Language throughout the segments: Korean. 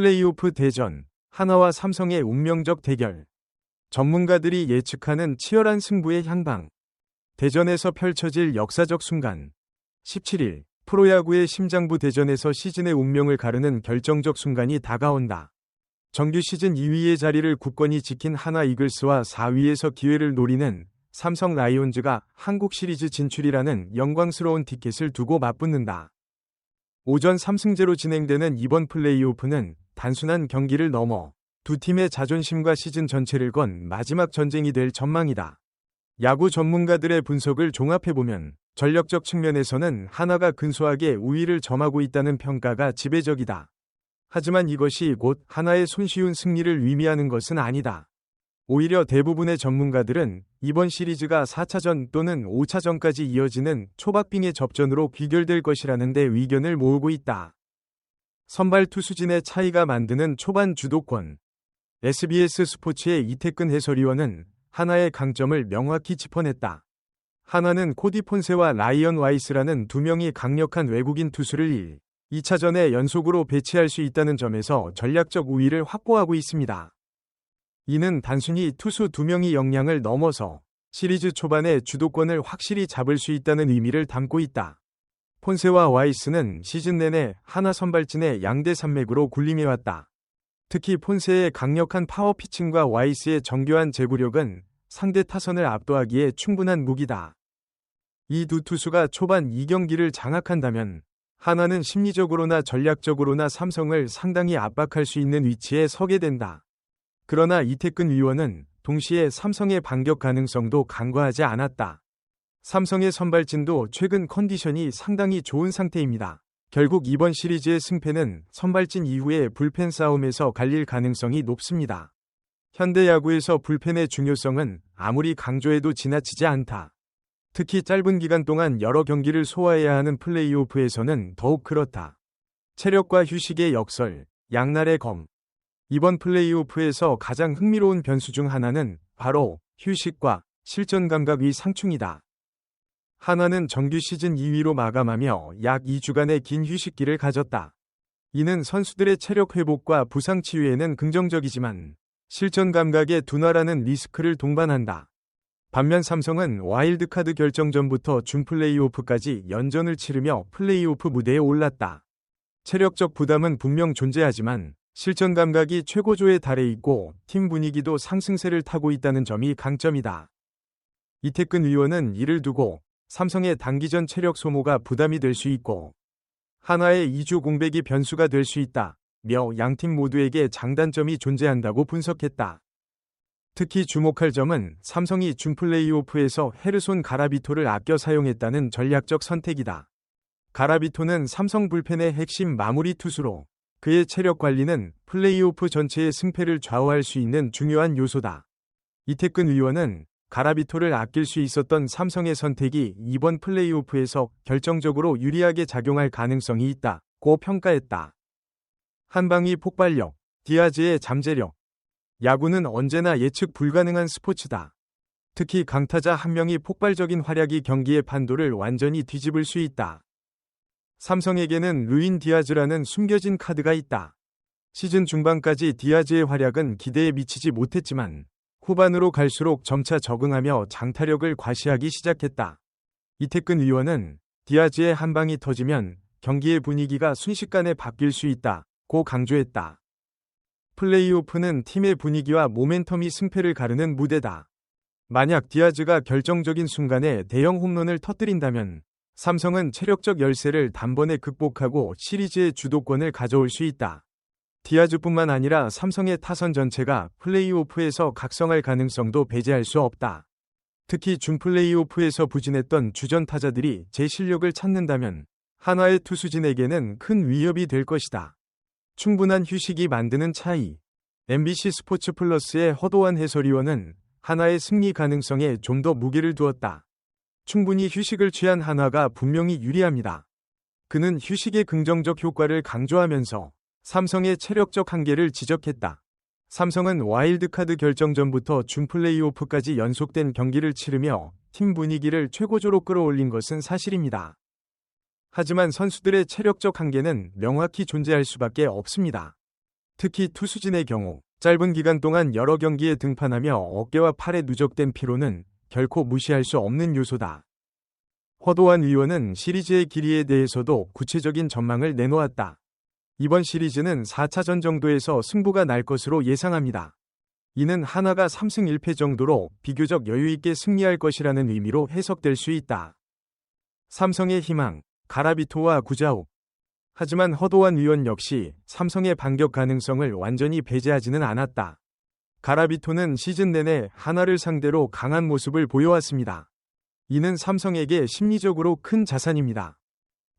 플레이오프 대전, 하나와 삼성의 운명적 대결. 전문가들이 예측하는 치열한 승부의 향방. 대전에서 펼쳐질 역사적 순간. 17일, 프로야구의 심장부 대전에서 시즌의 운명을 가르는 결정적 순간이 다가온다. 정규 시즌 2위의 자리를 굳건히 지킨 하나 이글스와 4위에서 기회를 노리는 삼성 라이온즈가 한국 시리즈 진출이라는 영광스러운 티켓을 두고 맞붙는다. 오전 3승제로 진행되는 이번 플레이오프는 단순한 경기를 넘어 두 팀의 자존심과 시즌 전체를 건 마지막 전쟁이 될 전망이다. 야구 전문가들의 분석을 종합해보면 전력적 측면에서는 하나가 근소하게 우위를 점하고 있다는 평가가 지배적이다. 하지만 이것이 곧 하나의 손쉬운 승리를 의미하는 것은 아니다. 오히려 대부분의 전문가들은 이번 시리즈가 4차전 또는 5차전까지 이어지는 초박빙의 접전으로 귀결될 것이라는 데 의견을 모으고 있다. 선발 투수진의 차이가 만드는 초반 주도권. SBS 스포츠의 이태근 해설위원은 하나의 강점을 명확히 짚어냈다. 하나는 코디 폰세와 라이언 와이스라는 두 명이 강력한 외국인 투수를 1, 2차전에 연속으로 배치할 수 있다는 점에서 전략적 우위를 확보하고 있습니다. 이는 단순히 투수 두 명이 역량을 넘어서 시리즈 초반에 주도권을 확실히 잡을 수 있다는 의미를 담고 있다. 폰세와 와이스는 시즌 내내 하나 선발진의 양대 산맥으로 군림해왔다. 특히 폰세의 강력한 파워 피칭과 와이스의 정교한 제구력은 상대 타선을 압도하기에 충분한 무기다. 이 두 투수가 초반 2경기를 장악한다면 하나는 심리적으로나 전략적으로나 삼성을 상당히 압박할 수 있는 위치에 서게 된다. 그러나 이태근 위원은 동시에 삼성의 반격 가능성도 간과하지 않았다. 삼성의 선발진도 최근 컨디션이 상당히 좋은 상태입니다. 결국 이번 시리즈의 승패는 선발진 이후의 불펜 싸움에서 갈릴 가능성이 높습니다. 현대 야구에서 불펜의 중요성은 아무리 강조해도 지나치지 않다. 특히 짧은 기간 동안 여러 경기를 소화해야 하는 플레이오프에서는 더욱 그렇다. 체력과 휴식의 역설, 양날의 검. 이번 플레이오프에서 가장 흥미로운 변수 중 하나는 바로 휴식과 실전 감각의 상충이다. 하나는 정규 시즌 2위로 마감하며 약 2주간의 긴 휴식기를 가졌다. 이는 선수들의 체력 회복과 부상 치유에는 긍정적이지만 실전 감각에 둔화라는 리스크를 동반한다. 반면 삼성은 와일드카드 결정전부터 준 플레이오프까지 연전을 치르며 플레이오프 무대에 올랐다. 체력적 부담은 분명 존재하지만 실전 감각이 최고조에 달해 있고 팀 분위기도 상승세를 타고 있다는 점이 강점이다. 이태근 위원은 이를 두고 삼성의 단기전 체력 소모가 부담이 될 수 있고 하나의 2주 공백이 변수가 될 수 있다. 며 양팀 모두에게 장단점이 존재한다고 분석했다. 특히 주목할 점은 삼성이 준 플레이오프에서 헤르손 가라비토를 아껴 사용했다는 전략적 선택이다. 가라비토는 삼성 불펜의 핵심 마무리 투수로 그의 체력 관리는 플레이오프 전체의 승패를 좌우할 수 있는 중요한 요소다. 이태근 의원은 가라비토를 아낄 수 있었던 삼성의 선택이 이번 플레이오프에서 결정적으로 유리하게 작용할 가능성이 있다고 평가했다. 한방위 폭발력, 디아즈의 잠재력, 야구는 언제나 예측 불가능한 스포츠다. 특히 강타자 한 명이 폭발적인 활약이 경기의 판도를 완전히 뒤집을 수 있다. 삼성에게는 루인 디아즈라는 숨겨진 카드가 있다. 시즌 중반까지 디아즈의 활약은 기대에 미치지 못했지만 후반으로 갈수록 점차 적응하며 장타력을 과시하기 시작했다. 이태근 의원은 디아즈의 한 방이 터지면 경기의 분위기가 순식간에 바뀔 수 있다 고 강조했다. 플레이오프는 팀의 분위기와 모멘텀이 승패를 가르는 무대다. 만약 디아즈가 결정적인 순간에 대형 홈런을 터뜨린다면 삼성은 체력적 열세를 단번에 극복하고 시리즈의 주도권을 가져올 수 있다. 디아즈뿐만 아니라 삼성의 타선 전체가 플레이오프에서 각성할 가능성도 배제할 수 없다. 특히 준 플레이오프에서 부진했던 주전 타자들이 제 실력을 찾는다면 하나의 투수진에게는 큰 위협이 될 것이다. 충분한 휴식이 만드는 차이. MBC 스포츠 플러스의 허도한 해설위원은 하나의 승리 가능성에 좀 더 무게를 두었다. 충분히 휴식을 취한 한화가 분명히 유리합니다. 그는 휴식의 긍정적 효과를 강조하면서 삼성의 체력적 한계를 지적했다. 삼성은 와일드카드 결정 전부터 준 플레이오프까지 연속된 경기를 치르며 팀 분위기를 최고조로 끌어올린 것은 사실입니다. 하지만 선수들의 체력적 한계는 명확히 존재할 수밖에 없습니다. 특히 투수진의 경우 짧은 기간 동안 여러 경기에 등판하며 어깨와 팔에 누적된 피로는 결코 무시할 수 없는 요소다. 허도한 위원은 시리즈의 길이에 대해서도 구체적인 전망을 내놓았다. 이번 시리즈는 4차전 정도에서 승부가 날 것으로 예상합니다. 이는 하나가 3승 1패 정도로 비교적 여유있게 승리할 것이라는 의미로 해석될 수 있다. 삼성의 희망, 가라비토와 구자욱. 하지만 허도한 위원 역시 삼성의 반격 가능성을 완전히 배제하지는 않았다. 가라비토는 시즌 내내 하나를 상대로 강한 모습을 보여왔습니다. 이는 삼성에게 심리적으로 큰 자산입니다.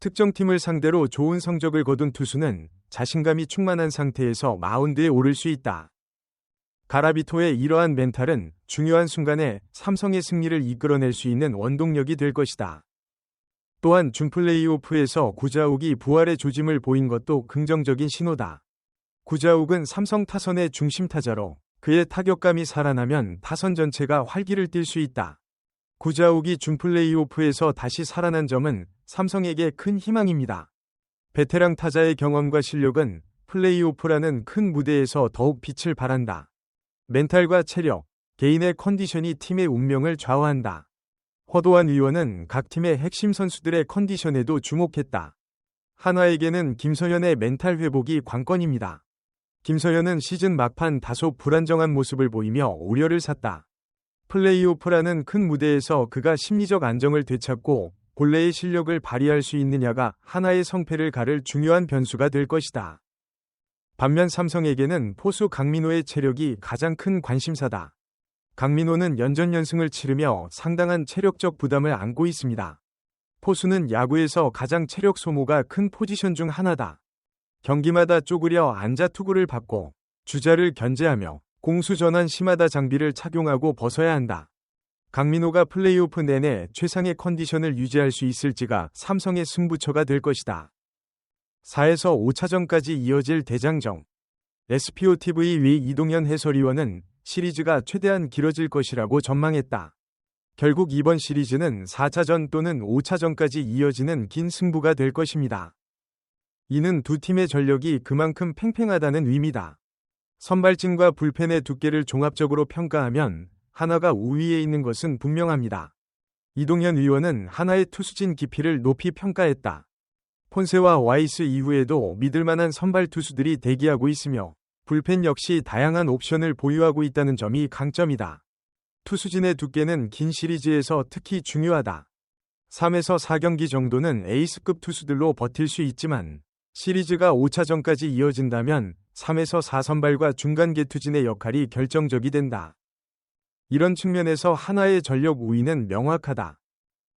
특정 팀을 상대로 좋은 성적을 거둔 투수는 자신감이 충만한 상태에서 마운드에 오를 수 있다. 가라비토의 이러한 멘탈은 중요한 순간에 삼성의 승리를 이끌어낼 수 있는 원동력이 될 것이다. 또한 준 플레이오프에서 구자욱이 부활의 조짐을 보인 것도 긍정적인 신호다. 구자욱은 삼성 타선의 중심 타자로 그의 타격감이 살아나면 타선 전체가 활기를 띨 수 있다. 구자욱이 준 플레이오프에서 다시 살아난 점은 삼성에게 큰 희망입니다. 베테랑 타자의 경험과 실력은 플레이오프라는 큰 무대에서 더욱 빛을 발한다. 멘탈과 체력, 개인의 컨디션이 팀의 운명을 좌우한다. 허도한 위원은 각 팀의 핵심 선수들의 컨디션에도 주목했다. 한화에게는 김서현의 멘탈 회복이 관건입니다. 김서현은 시즌 막판 다소 불안정한 모습을 보이며 우려를 샀다. 플레이오프라는 큰 무대에서 그가 심리적 안정을 되찾고 본래의 실력을 발휘할 수 있느냐가 하나의 성패를 가를 중요한 변수가 될 것이다. 반면 삼성에게는 포수 강민호의 체력이 가장 큰 관심사다. 강민호는 연전 연승을 치르며 상당한 체력적 부담을 안고 있습니다. 포수는 야구에서 가장 체력 소모가 큰 포지션 중 하나다. 경기마다 쪼그려 앉아 투구를 받고 주자를 견제하며 공수 전환 심하다 장비를 착용하고 벗어야 한다. 강민호가 플레이오프 내내 최상의 컨디션을 유지할 수 있을지가 삼성의 승부처가 될 것이다. 4에서 5차전까지 이어질 대장정. SPOTV 위 이동현 해설위원은 시리즈가 최대한 길어질 것이라고 전망했다. 결국 이번 시리즈는 4차전 또는 5차전까지 이어지는 긴 승부가 될 것입니다. 이는 두 팀의 전력이 그만큼 팽팽하다는 의미다. 선발진과 불펜의 두께를 종합적으로 평가하면 하나가 우위에 있는 것은 분명합니다. 이동현 의원은 하나의 투수진 깊이를 높이 평가했다. 폰세와 와이스 이후에도 믿을 만한 선발 투수들이 대기하고 있으며 불펜 역시 다양한 옵션을 보유하고 있다는 점이 강점이다. 투수진의 두께는 긴 시리즈에서 특히 중요하다. 3에서 4경기 정도는 에이스급 투수들로 버틸 수 있지만 시리즈가 5차전까지 이어진다면 3에서 4선발과 중간 개투진의 역할이 결정적이 된다. 이런 측면에서 하나의 전력 우위는 명확하다.